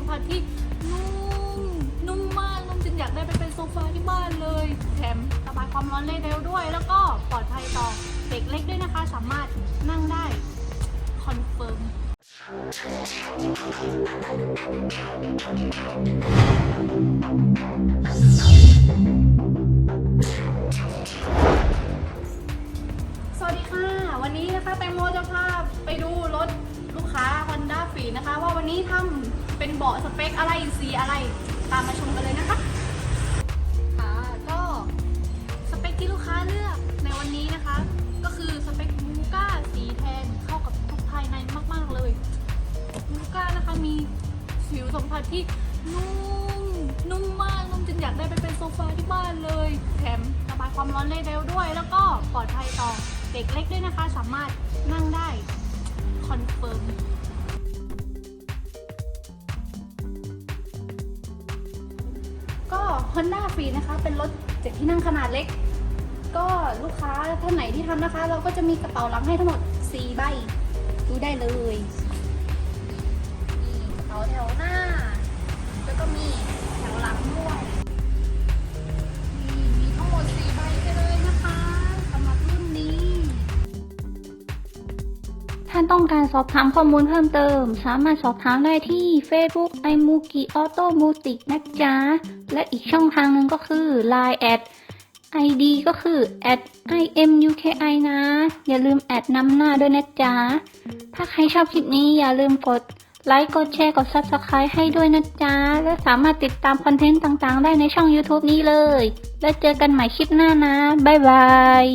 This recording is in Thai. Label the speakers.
Speaker 1: มผัสที่นุ่มนุ่มมากนุ่มจนอยากได้ไปเป็นโซฟาที่บ้านเลย แถมระบายความร้อนได้เร็วด้วย แล้วก็ปลอดภัยต่อเด็กเล็กด้วยนะคะ สามารถนั่งได้คอนเฟิร์มสวัสดีค่ะ วันนี้นะคะแตงโมจะพาไปดู เบาะสเปคอะไรสีอะไรตามมาชมกันเลยนะคะค่ะก็สเปคที่ลูกค้าเลือกในวันนี้นะคะ ก็คือสเปคมูก้าสีแทนเข้ากับทุกภายในมาก ๆ เลยมูก้านะคะมีผิวสัมผัสที่นุ่มนุ่มมากนุ่มจนอยากได้ไปเป็นโซฟาที่บ้านเลย แถมระบายความร้อนได้เร็วด้วย แล้วก็ปลอดภัยต่อเด็กเล็กด้วยนะคะ สามารถนั่งได้คอนเฟิร์ม Honda f r e e นะคะ เป็นรถเจ็ดที่นั่งขนาดเล็ก ก็ลูกค้าท่านไหนที่ทำนะคะ เราก็จะมีกระเป๋าหลังให้ทั้งหมด 4 ใบดูได้เลยา
Speaker 2: นต้องการสอบถามข้อมูลเพิ่มเติม สามารถสอบถามได้ที่ Facebook i m u k i Auto b o u t i q u e นะจ๊ะ และอีกช่องทางหนึ่งก็คือ Line แอด ID ก็คือ at imuki นะ อย่าลืมแอดนำหน้าด้วยนะจ๊ะ ถ้าใครชอบคลิปนี้อย่าลืมกดไลค์ กดแชร์ กด Subscribe ให้ด้วยนะจ๊ะ และสามารถติดตามคอนเทนต์ต่างๆ ได้ในช่อง YouTube นี้เลย แล้วเจอกันใหม่คลิปหน้านะ บ๊ายบาย